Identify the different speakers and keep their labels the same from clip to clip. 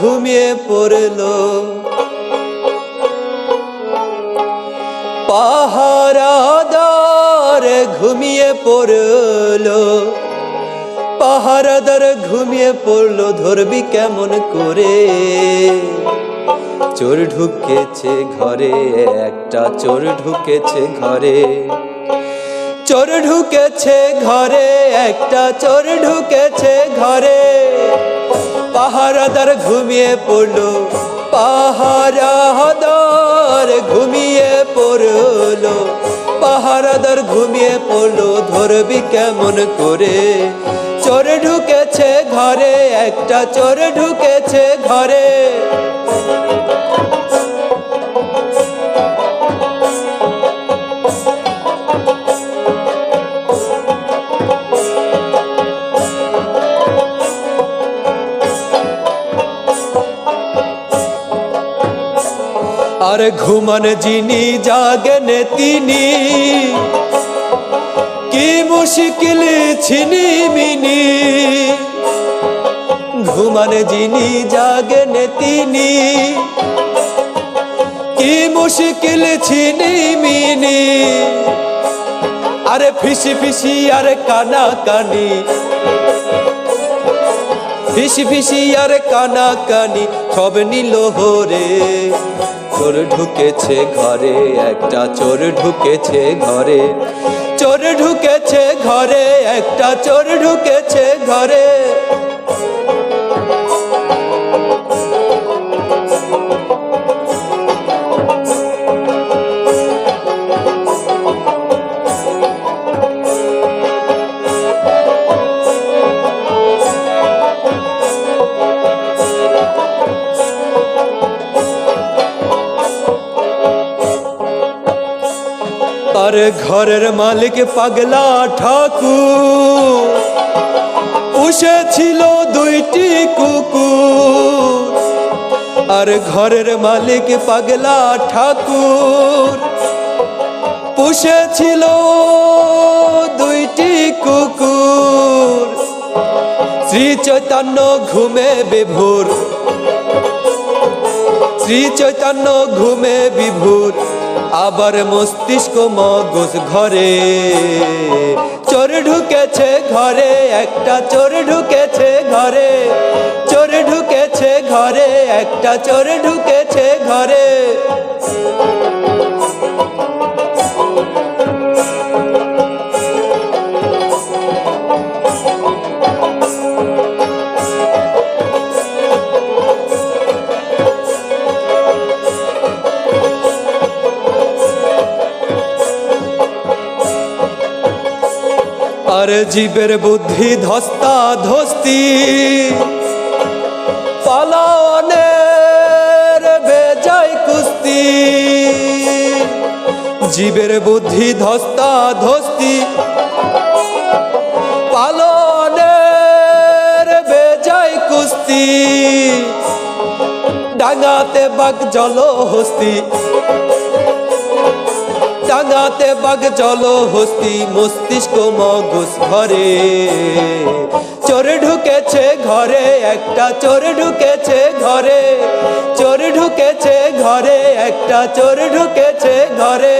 Speaker 1: ঘুমিয়ে পড়ল। পাহারাদার ঘুমিয়ে পড়ল। পাহারাদার ঘুমিয়ে পড়ল, ধরবি কেমন করে? চোর ঢুকেছে ঘরে, একটা চোর ঢুকেছে ঘরে। চোর ঢুকেছে ঘরে, একটা চোর ঢুকেছে ঘরে। পাহারাদার ঘুমিয়ে পড়ল, পাহারাদার ঘুমিয়ে পড়ল, পাহারাদার ঘুমিয়ে পড়ল, ধরবি কেমন করে? চোর ঢুকেছে ঘরে, একটা চোর ঢুকেছে ঘরে। আর ঘুমান যিনি, জাগেন তিনি। কি মুশকিল ছিনি মিনি। ঘুমান যিনি, জাগেন তিনি। কি মুশকিল ছিনি মিনি। আরে ফিসি ফিসি আরে কানা কানি। ফিসি ফিসি আর কানা কানি, সব নিল হরে চোর ঢুকেছে ঘরে একটা চোর ঢুকেছে ঘরে। চোর ঢুকেছে ঘরে একটা চোর ঢুকেছে ঘরে। ঘরের মালিক পাগলা ঠাকুর। ছিল দুইটি কুকুর। আর ঘরের মালিক পাগলা ঠাকুর। পুষে ছিল দুইটি কুকুর। শ্রী চৈতন্য ঘুমে বিভোর। শ্রী চৈতন্য ঘুমে বিভোর। আবার মস্তিষ্ক মগজ ঘরে। চোর ঢুকেছে ঘরে, একটা চোর ঢুকেছে ঘরে। চোর ঢুকেছে ঘরে, একটা চোর ঢুকেছে ঘরে। আর জীবের বুদ্ধি ধস্তা ধস্তি। পালনের বেজায় কুস্তি। জীবের বুদ্ধি ধস্তা ধস্তি। পালনের বেজায় কুস্তি। ডাঙাতে বাঘ জল হস্তি ডাঙাতে বাঘ, চলো হস্তি মস্তিষ্ক মগজ ঘরে চোর ঢুকেছে ঘরে, একটা চোর ঢুকেছে ঘরে। চোর ঢুকেছে ঘরে, একটা চোর ঢুকেছে ঘরে।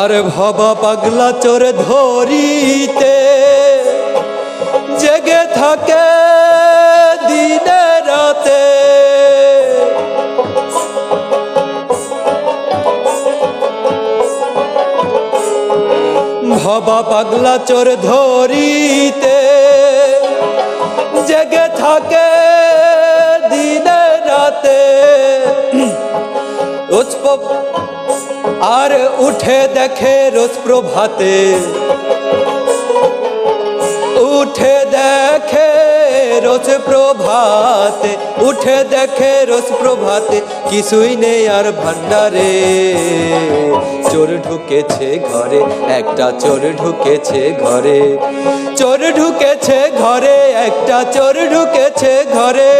Speaker 1: আর ভবা পাগলা চোর ধরিতে জেগে থাকে দিনে রাতে। ভবা পাগলা চোর ধরিতে জেগে থাকে আর উঠে দেখে রোজ প্রভাতে। উঠে দেখে রোজ প্রভাতে, উঠে দেখে রোজ প্রভাতে, কিছুই নেই আর ভান্ডারে। চোর ঢুকেছে ঘরে, একটা চোর ঢুকেছে ঘরে। চোর ঢুকেছে ঘরে, একটা চোর ঢুকেছে ঘরে।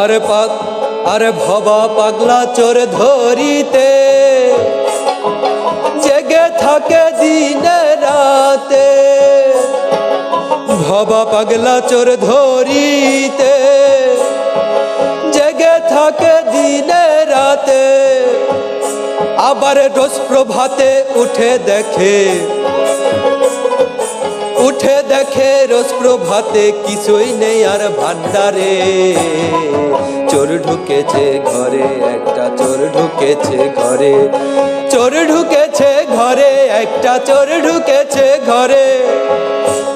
Speaker 1: আর পাক, আর ভবা পাগলা চোর ধরিতে। জেগে থাকে দিনে রাতে। ভবা পাগলা চোর ধরিতে। জেগে থাকে দিনে রাতে। আবার রোজ প্রভাতে উঠে দেখে। উঠে দেখে রোজ প্রভাতে কিছুই নেই আর ভান্ডারে। চোর ঢুকেছে ঘরে, একটা চোর ঢুকেছে ঘরে। চোর ঢুকেছে ঘরে, একটা চোর ঢুকেছে ঘরে।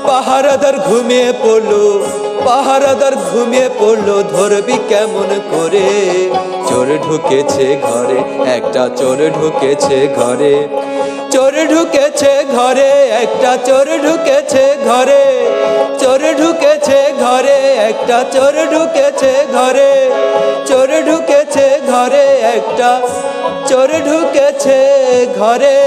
Speaker 1: পাহারাদার ঘুমিয়ে পড়ল, পাহারাদার ঘুমিয়ে পড়ল, ধরবি কেমন করে? চোর ঢুকেছে ঘরে, একটা চোর ঢুকেছে ঘরে। ঢুকেছে ঘরে, একটা চোর ঢুকেছে ঘরে, চোর ঢুকেছে ঘরে, একটা চোর ঢুকেছে ঘরে, চোর ঢুকেছে ঘরে, একটা চোর ঢুকেছে ঘরে।